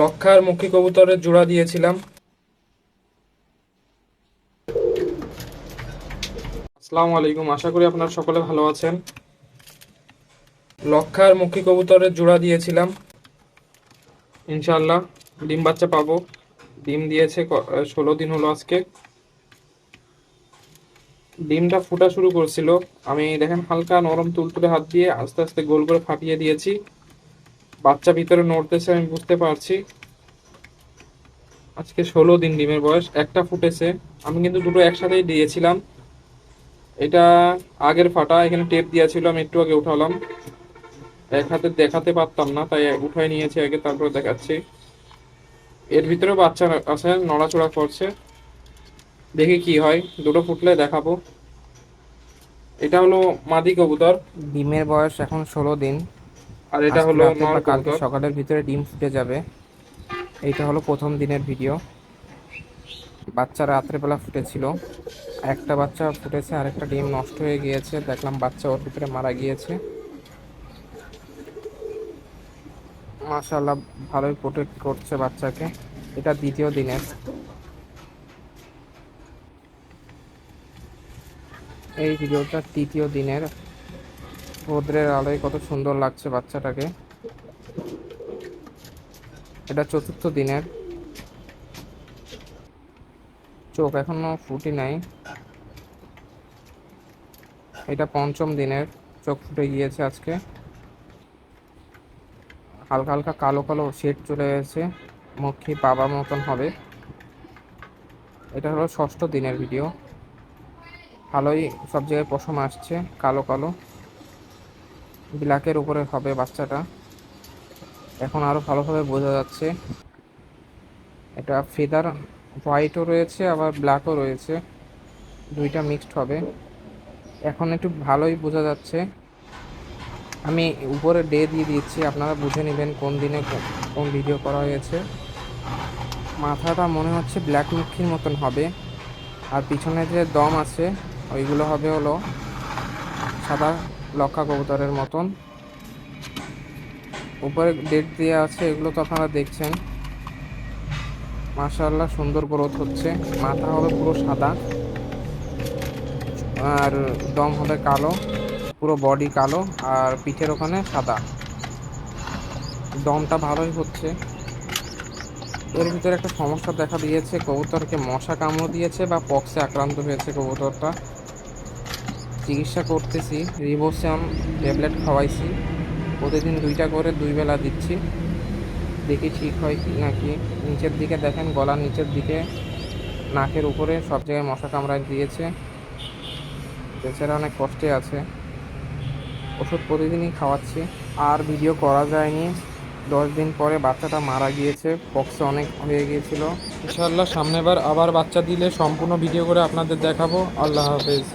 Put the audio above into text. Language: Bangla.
লক্ষার মুখী কবুতরের জোড়া দিয়েছিলাম। আসসালামু আলাইকুম, আশা করি আপনারা সকলে ভালো আছেন। লক্ষার মুখী কবুতরের জোড়া দিয়েছিলাম। ইনশাল্লাহ ডিম বাচ্চা পাবো। ডিম দিয়েছে ষোলো দিন হলো আজকে। ডিমটা ফুটা শুরু করছিল। আমি দেখেন হালকা নরম তুলতুলে হাত দিয়ে আস্তে আস্তে গোল করে ফাটিয়ে দিয়েছি। বাচ্চা ভিতরে নড়তেছে, আমি বুঝতে পারছি। আজকে ষোলো দিন ডিমের বয়স, একটা ফুটেছে। আমি কিন্তু দুটো একসাথেই দিয়েছিলাম। এটা আগের ফাটা, এখানে টেপ দেওয়া ছিল, আমি একটু আগে উঠালাম। এক হাতে দেখাতে পারতাম না, তাই উঠাই নিয়েছি আগে, তারপরে দেখাচ্ছি। এর ভিতরে বাচ্চা আছে, নড়াচড়া করছে। দেখি কি হয়, দুটো ফুটলে দেখাবো। এটা হলো মাদি কবুতর। ডিমের বয়স এখন ষোলো দিন। আর এটা হলো কালকে সকালের ভিতরে ডিম ফুটে যাবে। এইটা হলো প্রথম দিনের ভিডিও। বাচ্চা রাত্রেবেলা ফুটেছিল। একটা বাচ্চা ফুটেছে আর একটা ডিম নষ্ট হয়ে গিয়েছে। দেখলাম বাচ্চা ওর ভিতরে মারা গিয়েছে। মাশাল্লাহ ভালোই প্রোটেক্ট করছে বাচ্চাকে। এটা দ্বিতীয় দিনের। এই ভিডিওটা তৃতীয় দিনের। রোদ্রের আলোয় কত সুন্দর লাগছে বাচ্চাটাকে। এটা চতুর্থ দিনের। চোখ এখনও ফুটি নাই। এটা পঞ্চম দিনের। চোখ ফুটে গিয়েছে আজকে। হালকা হালকা কালো কালো শেড চলে গেছে মুখী বাবার মতন হবে। এটা হলো ষষ্ঠ দিনের ভিডিও। ভালোই সব জায়গায় পশম আসছে, কালো কালো। ব্ল্যাকের উপরে হবে বাচ্চাটা। এখন আরও ভালোভাবে বোঝা যাচ্ছে। এটা ফেদার হোয়াইটও রয়েছে, আবার ব্ল্যাকও রয়েছে। দুইটা মিক্সড হবে। এখন একটু ভালোই বোঝা যাচ্ছে। আমি উপরে ডে দিয়ে দিচ্ছি, আপনারা বুঝে নেবেন কোন দিনে কোন ভিডিও করা হয়েছে। মাথাটা মনে হচ্ছে ব্ল্যাক মুখির মতন হবে। আর পিছনে যে দম আছে, ওইগুলো হবে হলো সাদা লক্ষা কবুতরের মতন। উপরে ডেট দেওয়া আছে, এগুলো তো আপনারা দেখছেন। মাশাআল্লাহ, সুন্দর গ্রোথ হচ্ছে। মাথা হবে পুরো সাদা। আর দম হবে কালো। পুরো বডি কালো, আর পিঠের ওখানে সাদা। দমটা ভালোই হচ্ছে। এর ভিতরে একটা সমস্যা দেখা দিয়েছে, কবুতরকে মশা কামড় দিয়েছে বা পক্সে আক্রান্ত হয়েছে কবুতরটা। চিকিৎসা করতেছি, রিবোসিয়াম ট্যাবলেট খাওয়াইছি, প্রতিদিন দুইটা করে দুই বেলা দিচ্ছি। দেখি ঠিক হয় কি নাকি নিচের দিকে দেখেন, গলার নিচের দিকে, নাকের উপরে সব জায়গায় মশা কামড়ায় দিয়েছে। বেচারা অনেক কষ্টে আছে। ওষুধ প্রতিদিনই খাওয়াচ্ছি। আর ভিডিও করা যায়নি। দশ দিন পরে বাচ্চাটা মারা গিয়েছে। পক্সে অনেক হয়ে গিয়েছিল। ইনশাল্লাহ সামনেবার আবার বাচ্চা দিলে সম্পূর্ণ ভিডিও করে আপনাদের দেখাবো। আল্লাহ হাফেজ।